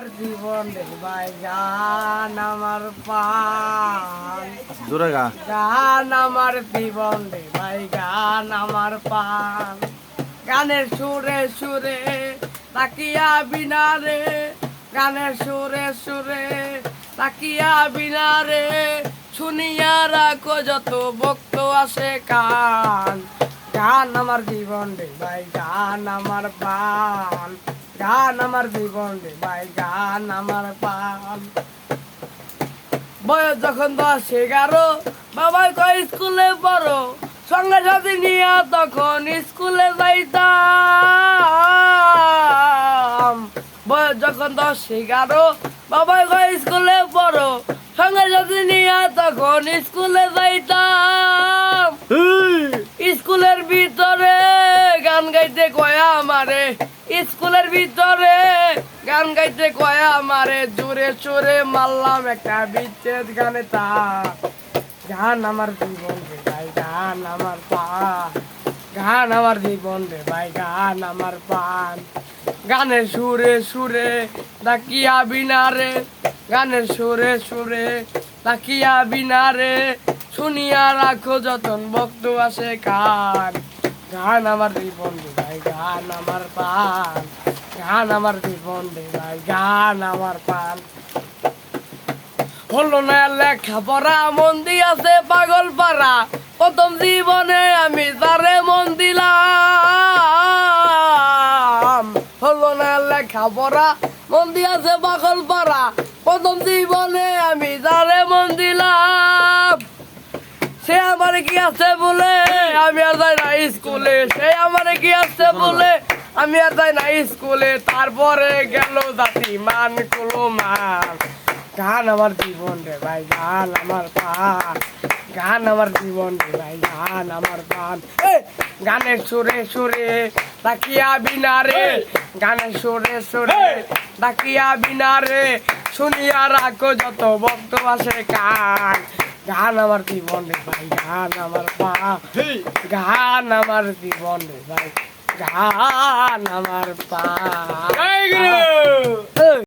আর জীবন রে ভাই গান আমার পান জোরে গা। গান আমার জীবন রে ভাই গান আমার পান গানের সুরে সুরে তাকিয়া বিনা রে গানের সুরে সুরে তাকিয়া বিনা রে শুনিয়া রাখো যত ভক্ত আসে কান। গান আমার জীবন রে ভাই গান আমার পান গান আমার জীবন রে ভাই গান আমার পান বয়স যখন দশ এগারো বাবা কয় স্কুলে পড়ো। সঙ্গে সাথে নিয়ে তখন স্কুলে যাইতাম। বয়স যখন দশ এগারো বাবা কয় স্কুলে পড়ো। সঙ্গে সাথে নিয়ে তখন স্কুলে যাইতাম। স্কুলের ভিতরে গান গাইতে কয়া স্কুলের ভিতরে গান গাইতে কয়া আমারে জোরে চোরে মারলাম একটা বিচ্ছেদ গানে তা। গান আমার জীবন রে ভাই, গান আমার পান গান আমার জীবন রে ভাই, গান আমার পান গানের সুরে সুরে তাকিয়া বিনারে, গানের সুরে সুরে তাকিয়া বিনারে, শুনিয়া রাখো যতন ভক্ত আসে কান গান আমার জীবন রে ভাই, গান আমার পান গান আমার জীবন রে ভাই, গান আমার পান হলো না লেখা পড়া, মন দিয়াছে পাগল পাড়া। প্রথম জীবনে আমি তারে মন দিলাম। হলো না লেখা পড়া, মন দিয়াছে পাগল পাড়া। প্রথম জীবনে আমি তারে মন দিলাম। সে আমার কি আছে বলে, আমি আর স্কুলে সে আমার কি আছে বলে আমি আর যাই না স্কুলে। তারপরে গেল জাতি মান কুলো মান গান আমার জীবন রে ভাই গান আমার পান গান আমার জীবন রে ভাই গান আমার পান এ, গানের সুরে সুরে তাকিয়া বিনারে গানের সুরে সুরে তাকিয়া বিনারে শুনিয়া রাখো যত ভক্ত আসে কান। গান আমার জীবন রে ভাই গান আমার মা। গান আমার জীবন রে ভাই গান আমার পা